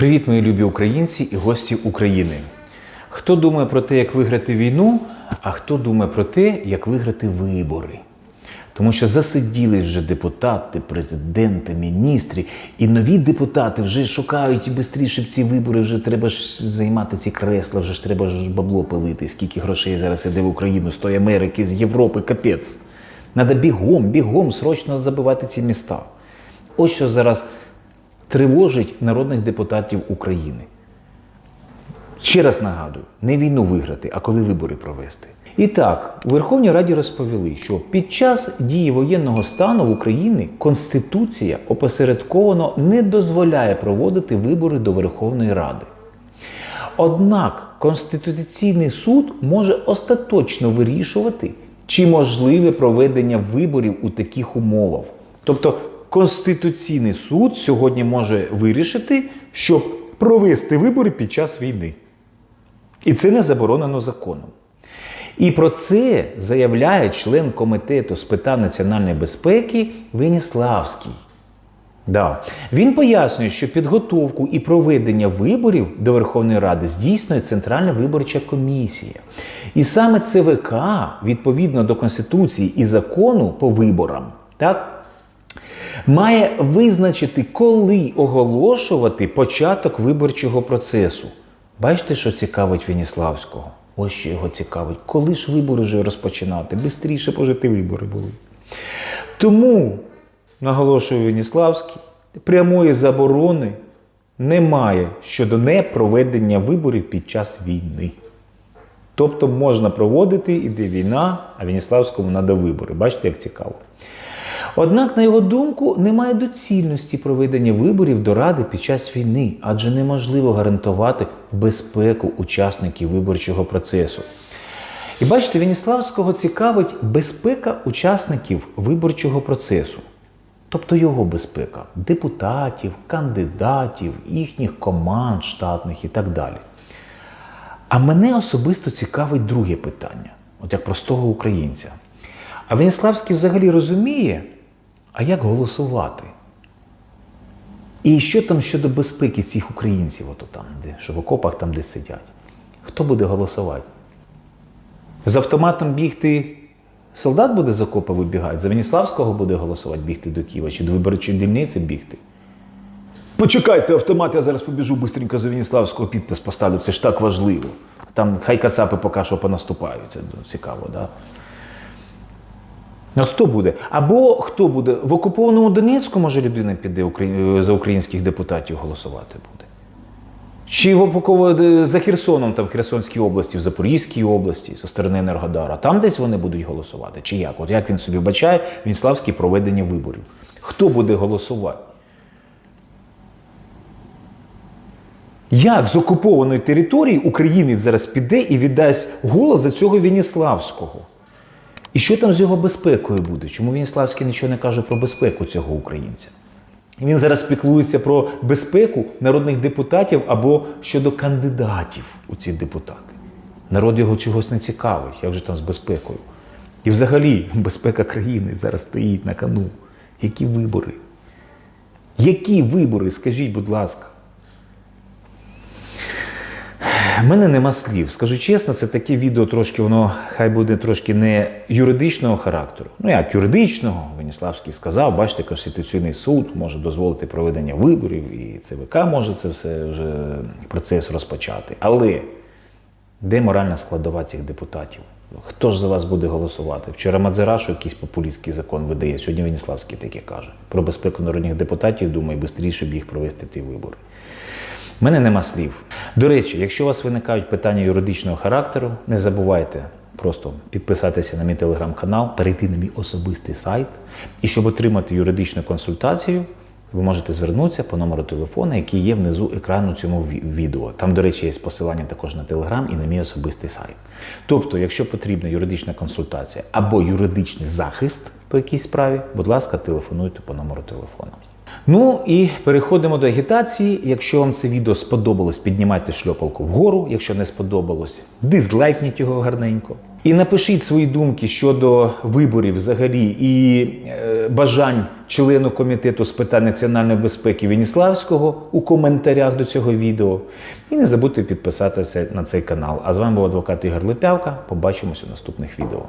Привіт, мої любі українці і гості України. Хто думає про те, як виграти війну, а хто думає про те, як виграти вибори? Тому що засиділи вже депутати, президенти, міністри, і нові депутати вже шукають швидше ці вибори. Вже треба ж займати ці кресла, вже ж треба ж бабло пилити. Скільки грошей зараз іде в Україну з тої Америки, з Європи, капець. Надо бігом, бігом, срочно забивати ці міста. Ось що зараз тривожить народних депутатів України. Ще раз нагадую, не війну виграти, а коли вибори провести. І так, у Верховній Раді розповіли, що під час дії воєнного стану в Україні Конституція опосередковано не дозволяє проводити вибори до Верховної Ради. Однак Конституційний суд може остаточно вирішувати, чи можливе проведення виборів у таких умовах. Тобто Конституційний суд сьогодні може вирішити, щоб провести вибори під час війни. І це не заборонено законом. І про це заявляє член комітету з питань національної безпеки Веніславський. Да. Він пояснює, що підготовку і проведення виборів до Верховної Ради здійснює Центральна виборча комісія. І саме ЦВК, відповідно до Конституції і закону по виборам, так, має визначити, коли оголошувати початок виборчого процесу. Бачите, що цікавить Веніславського? Ось що його цікавить. Коли ж вибори вже розпочинати? Бистріше пожити вибори були. Тому, наголошує Веніславський, прямої заборони немає щодо непроведення виборів під час війни. Тобто можна проводити, іде війна, а Веніславському треба вибори. Бачите, як цікаво. Однак, на його думку, немає доцільності проведення виборів до Ради під час війни, адже неможливо гарантувати безпеку учасників виборчого процесу. І бачите, Веніславського цікавить безпека учасників виборчого процесу, тобто його безпека, депутатів, кандидатів, їхніх команд штатних і так далі. А мене особисто цікавить друге питання, от як простого українця. А Веніславський взагалі розуміє, а як голосувати? І що там щодо безпеки цих українців, ото там, де, що в окопах там десь сидять? Хто буде голосувати? З автоматом бігти солдат буде з окопа вибігати, за Веніславського буде голосувати бігти до Києва, чи до виборчої дільниці бігти? Почекайте автомат, я зараз побіжу швидко за Веніславського підпис поставлю, це ж так важливо. Там хай кацапи поки що понаступають, це цікаво? Да? От хто буде? Або хто буде? В окупованому Донецьку, може, людина піде за українських депутатів голосувати буде? Чи в за Херсоном, там в Херсонській області, в Запорізькій області, зі сторони Енергодара, там десь вони будуть голосувати? Чи як? От як він собі бачає Вінславське проведення виборів? Хто буде голосувати? Як з окупованої території українець зараз піде і віддасть голос за цього Веніславського? І що там з його безпекою буде? Чому Веніславський нічого не каже про безпеку цього українця? Він зараз піклується про безпеку народних депутатів або щодо кандидатів у ці депутати. Народ його чогось не цікавить, як же там з безпекою. І взагалі безпека країни зараз стоїть на кону. Які вибори? Які вибори, скажіть, будь ласка? У мене нема слів. Скажу чесно, це таке відео трошки, воно хай буде трошки не юридичного характеру. Ну як юридичного, Веніславський сказав, бачите, Конституційний суд може дозволити проведення виборів, і ЦВК може це все вже процес розпочати. Але де моральна складова цих депутатів? Хто ж за вас буде голосувати? Вчора Мадзерашу якийсь популістський закон видає, сьогодні Веніславський таке каже. Про безпеку народних депутатів думає, швидше б їх провести ті вибори. У мене нема слів. До речі, якщо у вас виникають питання юридичного характеру, не забувайте просто підписатися на мій телеграм-канал, перейти на мій особистий сайт. І щоб отримати юридичну консультацію, ви можете звернутися по номеру телефона, який є внизу екрану цьому відео. Там, до речі, є посилання також на телеграм і на мій особистий сайт. Тобто, якщо потрібна юридична консультація або юридичний захист по якійсь справі, будь ласка, телефонуйте по номеру телефону. Ну і переходимо до агітації. Якщо вам це відео сподобалось, піднімайте шльопалку вгору. Якщо не сподобалось, дизлайкніть його гарненько. І напишіть свої думки щодо виборів взагалі і е, бажань члену комітету з питань національної безпеки Веніславського у коментарях до цього відео. І не забудьте підписатися на цей канал. А з вами був адвокат Ігор Липявка. Побачимось у наступних відео.